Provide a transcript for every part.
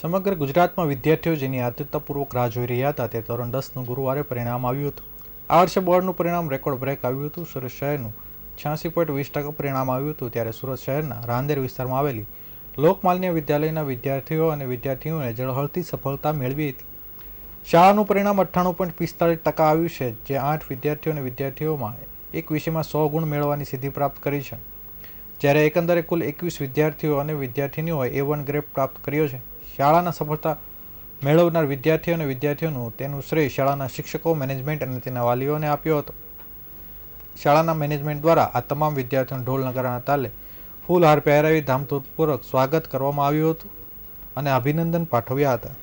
સમગ્ર ગુજરાતમાં વિદ્યાર્થીઓ જેની આતુરતાપૂર્વક રાહ જોઈ રહ્યા હતા તે ધોરણ દસનું ગુરુવારે પરિણામ આવ્યું હતું. આ વર્ષે બોર્ડનું પરિણામ રેકોર્ડ બ્રેક આવ્યું હતું. સુરત શહેરનું છ્યાસી પોઈન્ટ વીસ ટકા પરિણામ આવ્યું હતું ત્યારે સુરત શહેરના રાંદેર વિસ્તારમાં આવેલી લોકમાન્ય વિદ્યાલયના વિદ્યાર્થીઓ અને વિદ્યાર્થીઓને જળહળતી સફળતા મેળવી હતી. શાળાનું પરિણામ અઠ્ઠાણું પોઈન્ટ પિસ્તાળીસ ટકા આવ્યું છે, જે આઠ વિદ્યાર્થીઓ અને વિદ્યાર્થીઓમાં એક વિષયમાં સો ગુણ મેળવવાની સિદ્ધિ પ્રાપ્ત કરી છે. જ્યારે એકંદરે કુલ એકવીસ વિદ્યાર્થીઓ અને વિદ્યાર્થીનીઓએ એ વન ગ્રેડ પ્રાપ્ત કર્યો છે. શાળાના સફળતા મેળવનાર વિદ્યાર્થીઓ અને વિદ્યાર્થીઓનું તેનું શ્રેય શાળાના શિક્ષકો, મેનેજમેન્ટ અને તેના વાલીઓને આપ્યો હતો. શાળાના મેનેજમેન્ટ દ્વારા આ તમામ વિદ્યાર્થીઓને ઢોલ નગારાના તાલે ફૂલહાર પહેરાવી ધામધૂમપૂર્વક સ્વાગત કરવામાં આવ્યું હતું અને અભિનંદન પાઠવ્યા હતા.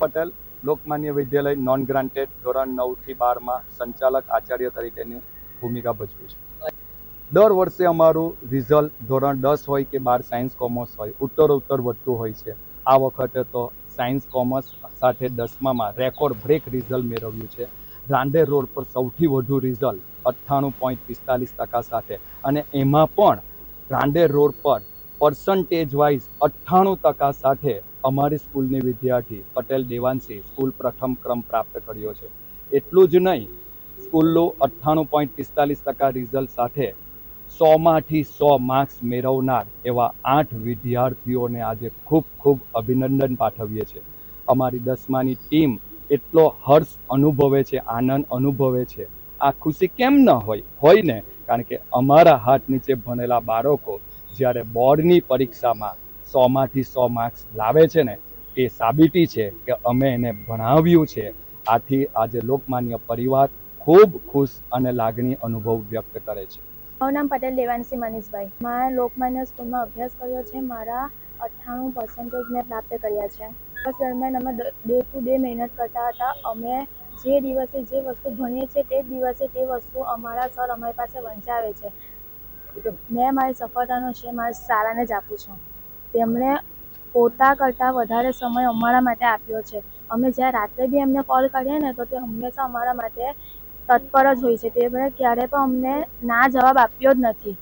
પટેલ લોકમાન્ય વિદ્યાલય નોન ગ્રાન્ટેડ ધોરણ નવથી બારમાં સંચાલક આચાર્ય તરીકેની ભૂમિકા ભજવું છું. દર વર્ષે અમારું રિઝલ્ટ ધોરણ દસ હોય કે બાર સાયન્સ કોમર્સ હોય, ઉત્તર વધતું હોય છે. આ વખતે તો સાયન્સ કોમર્સ સાથે દસમામાં રેકોર્ડ બ્રેક રિઝલ્ટ મેળવ્યું છે. રાંધેર રોડ પર સૌથી વધુ રિઝલ્ટ અઠ્ઠાણું પોઈન્ટ પિસ્તાલીસ ટકા સાથે અને એમાં પણ રાંધેર રોડ પર પર્સન્ટેજ વાઇઝ અઠ્ઠાણું ટકા સાથે અમારી સ્કૂલની વિદ્યાર્થી પટેલ દેવાંશી સ્કૂલ પ્રથમ ક્રમ પ્રાપ્ત કર્યો છે. એટલું જ નહીં, સ્કૂલનું અઠ્ઠાણું પોઈન્ટ પિસ્તાલીસ ટકા રિઝલ્ટ સાથે સોમાંથી સો માર્ક્સ મેળવનાર એવા આઠ વિદ્યાર્થીઓને આજે ખૂબ ખૂબ અભિનંદન પાઠવીએ છીએ. અમારી દસમાની ટીમ એટલો હર્ષ અનુભવે છે, આનંદ અનુભવે છે. આ ખુશી કેમ ન હોય? હોય ને? કારણ કે અમારા હાથ નીચે ભણેલા બાળકો જ્યારે બોર્ડની પરીક્ષામાં સોમાંથી સો માર્ક્સ લાવે છે ને, એ સાબિતી છે કે અમે એને ભણાવ્યું છે. આથી આજે લોકમાન્ય પરિવાર ખૂબ ખુશ અને લાગણી અનુભવ વ્યક્ત કરે છે. મારું નામ પટેલ દેવાંશી મનીષભાઈ. મારા લોકમાન્ય સ્કૂલમાં અભ્યાસ કર્યો છે, મારા અઠ્ઠાણું પર્સન્ટેજ મેં પ્રાપ્ત કર્યા છે. બસ દરમિયાન અમે ડે ટુ ડે મહેનત કરતા હતા. અમે જે દિવસે જે વસ્તુ ભણીએ છીએ તે દિવસે તે વસ્તુ અમારા સર અમારી પાસે વંચાવે છે. મેં મારી સફળતાનો શ્રેય મારા શાળાને જ આપું છું. તેમણે પોતા કરતાં વધારે સમય અમારા માટે આપ્યો છે. અમે જ્યાં રાત્રે બી એમને કોલ કરીએ ને તો તે હંમેશા અમારા માટે તત્પર જ હોય છે. તેમણે ક્યારે પણ અમને ના જવાબ આપ્યો જ નથી.